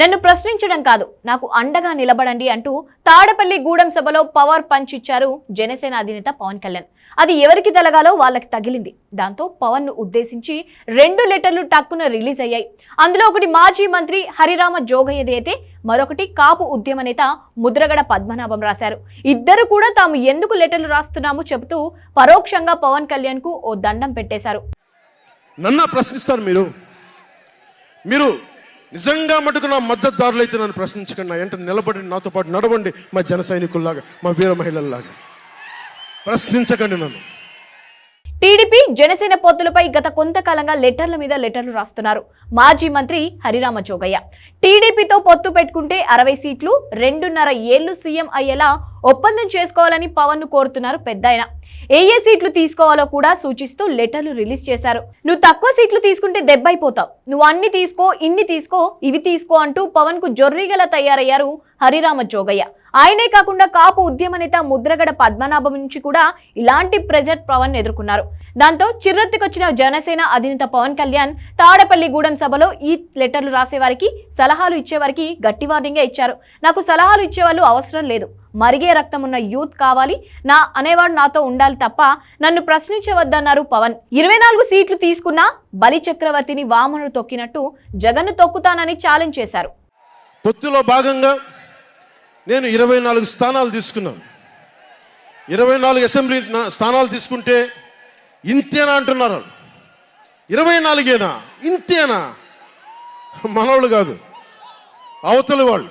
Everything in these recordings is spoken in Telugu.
నన్ను ప్రశ్నించడం కాదు నాకు అండగా నిలబడండి అంటూ తాడపల్లి గూడెం సభలో పవర్ పంచ్ ఇచ్చారు జనసేన అధినేత పవన్ కళ్యాణ్. అది ఎవరికి తలగాలో వాళ్ళకి తగిలింది. దాంతో పవన్ను ఉద్దేశించి రెండు లెటర్లు టక్కున రిలీజ్ అయ్యాయి. అందులో ఒకటి మాజీ మంత్రి హరిరామ జోగయ్యది అయితే మరొకటి కాపు ఉద్యమ నేత ముద్రగడ పద్మనాభం రాశారు. ఇద్దరు కూడా తాము ఎందుకు లెటర్లు రాస్తున్నామో చెబుతూ పరోక్షంగా పవన్ కళ్యాణ్కు ఓ దండం పెట్టేశారు. నన్న ప్రశ్నిస్తారు మీరు? మీరు నిజంగా మటుకు నా మద్దతుదారులు అయితే నన్ను ప్రశ్నించకండి. నా వెంట నిలబడి నాతో పాటు నడవండి మా జన సైనికుల్లాగా మా వీర మహిళల్లాగా. ప్రశ్నించకండి నన్ను. టీడీపీ జనసేన పొత్తులపై గత కొంతకాలంగా లెటర్ల మీద లెటర్లు రాస్తున్నారు మాజీ మంత్రి హరిరామ జోగయ్య. టీడీపీతో పొత్తు పెట్టుకుంటే అరవై సీట్లు రెండున్నర ఏళ్ళు సీఎం అయ్యేలా ఒప్పందం చేసుకోవాలని పవన్ను కోరుతున్నారు పెద్దాయన. ఏ ఏ సీట్లు తీసుకోవాలో కూడా సూచిస్తూ లెటర్లు రిలీజ్ చేశారు. నువ్వు తక్కువ సీట్లు తీసుకుంటే దెబ్బైపోతావు. నువ్వు అన్ని తీసుకో ఇన్ని తీసుకో ఇవి తీసుకో అంటూ పవన్కు జొర్రీగల తయారయ్యారు హరిరామ జోగయ్య. ఆయనే కాకుండా కాపు ఉద్యమ నేత ముద్రగడ పద్మనాభం నుంచి కూడా ఇలాంటి ప్రెజర్ పవన్ ఎదుర్కొన్నారు. దాంతో చిర్రెత్తుకొచ్చిన జనసేన అధినేత పవన్ కళ్యాణ్ తాడపల్లి గూడెం సభలో ఈ లెటర్లు రాసేవారికి సలహాలు ఇచ్చేవారికి గట్టి వార్నింగే ఇచ్చారు. నాకు సలహాలు ఇచ్చేవాళ్ళు అవసరం లేదు. మరిగే రక్తం ఉన్న యూత్ కావాలి. నా అనేవాడు నాతో ఉండాలి తప్ప నన్ను ప్రశ్నించవద్దన్నారు పవన్. ఇరవై నాలుగు సీట్లు తీసుకున్నా బలి చక్రవర్తిని వామనుడు తొక్కినట్టు జగన్ను తొక్కుతానని ఛాలెంజ్ చేశారు. పొత్తులో భాగంగా నేను ఇరవై నాలుగు స్థానాలు తీసుకున్నాను. ఇరవై నాలుగు అసెంబ్లీ స్థానాలు తీసుకుంటే ఇంతేనా అంటున్నారు ఇరవై నాలుగేనా? ఇంతేనా? మనవాళ్ళు కాదు అవతలి వాళ్ళు.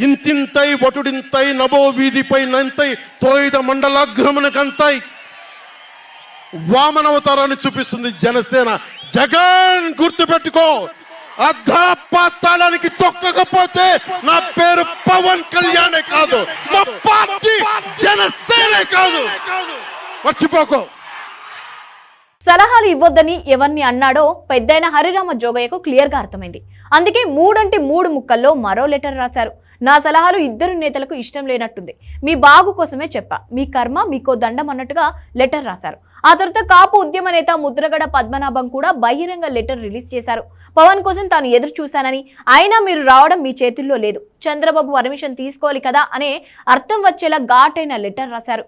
ఇంతింతై వటుడింతై నభో వీధిపై నంతై తోయిద మండలాగ్రమునకంతై వామనవతారాన్ని చూపిస్తుంది జనసేన. జగన్ గుర్తుపెట్టుకో. అర్ధపాతాళానికి తొక్కకపోతే నా పేరు పవన్ కళ్యాణే కాదు. మా పార్టీ జనసేనే కాదు. మర్చిపోకో. సలహాలు ఇవ్వొద్దని ఎవరిని అన్నాడో పెద్దయిన హరిరామ జోగయ్యకు క్లియర్గా అర్థమైంది. అందుకే మూడంటే మూడు ముక్కల్లో మరో లెటర్ రాశారు. నా సలహాలు ఇద్దరు నేతలకు ఇష్టం లేనట్టుంది. మీ బాగు కోసమే చెప్పా. మీ కర్మ మీకో దండం అన్నట్టుగా లెటర్ రాశారు. ఆ తర్వాత కాపు ఉద్యమ నేత ముద్రగడ పద్మనాభం కూడా బహిరంగ లెటర్ రిలీజ్ చేశారు. పవన్ కోసం తాను ఎదురు చూశానని అయినా మీరు రావడం మీ చేతుల్లో లేదు. చంద్రబాబు పర్మిషన్ తీసుకోవాలి కదా అనే అర్థం వచ్చేలా ఘాటైన లెటర్ రాశారు.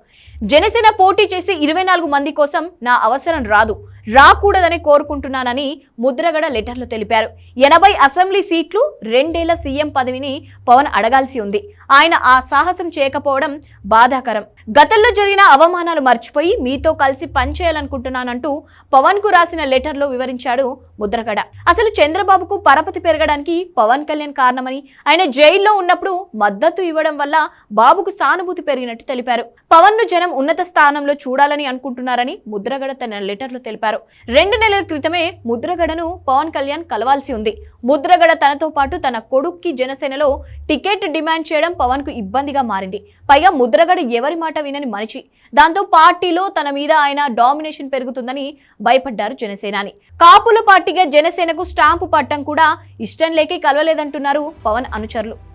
జనసేన పోటీ చేసి ఇరవై నాలుగు మంది కోసం నా అవసరం రాదు రాకూడదని కోరుకుంటున్నానని ముద్రగడ లెటర్లో తెలిపారు. ఎనభై అసెంబ్లీ సీట్లు రెండేళ్ళ సీఎం పదవిని పవన్ అడగాల్సి ఉంది. ఆయన ఆ సాహసం చేయకపోవడం బాధాకరం. గతంలో జరిగిన అవమానాలు మర్చిపోయి మీతో కలిసి పనిచేయాలనుకుంటున్నానంటూ పవన్కు రాసిన లెటర్లో వివరించాడు ముద్రగడ. అసలు చంద్రబాబుకు పరపతి పెరగడానికి పవన్ కళ్యాణ్ కారణమని ఆయన జైల్లో ఉన్నప్పుడు మద్దతు ఇవ్వడం వల్ల బాబుకు సానుభూతి పెరిగినట్టు తెలిపారు. పవన్ను జనం ఉన్నత స్థానంలో చూడాలని అనుకుంటున్నారని ముద్రగడ తన లెటర్లో తెలిపారు. రెండు నెలల క్రితమే ముద్రగడను పవన్ కళ్యాణ్ కలవాల్సి ఉంది. ముద్రగడ తనతో పాటు తన కొడుక్కి జనసేనలో టికెట్ డిమాండ్ చేయడం పవన్కు ఇబ్బందిగా మారింది. పైగా ముద్రగడ ఎవరి మాట వినని మనిషి. దాంతో పార్టీలో తన మీద ఆయన డామినేషన్ పెరుగుతుందని భయపడ్డారు జనసేనాని. కాపుల పార్టీగా జనసేనకు స్టాంపు పట్టం కూడా ఇష్టం లేకే కలవలేదంటున్నారు పవన్ అనుచరులు.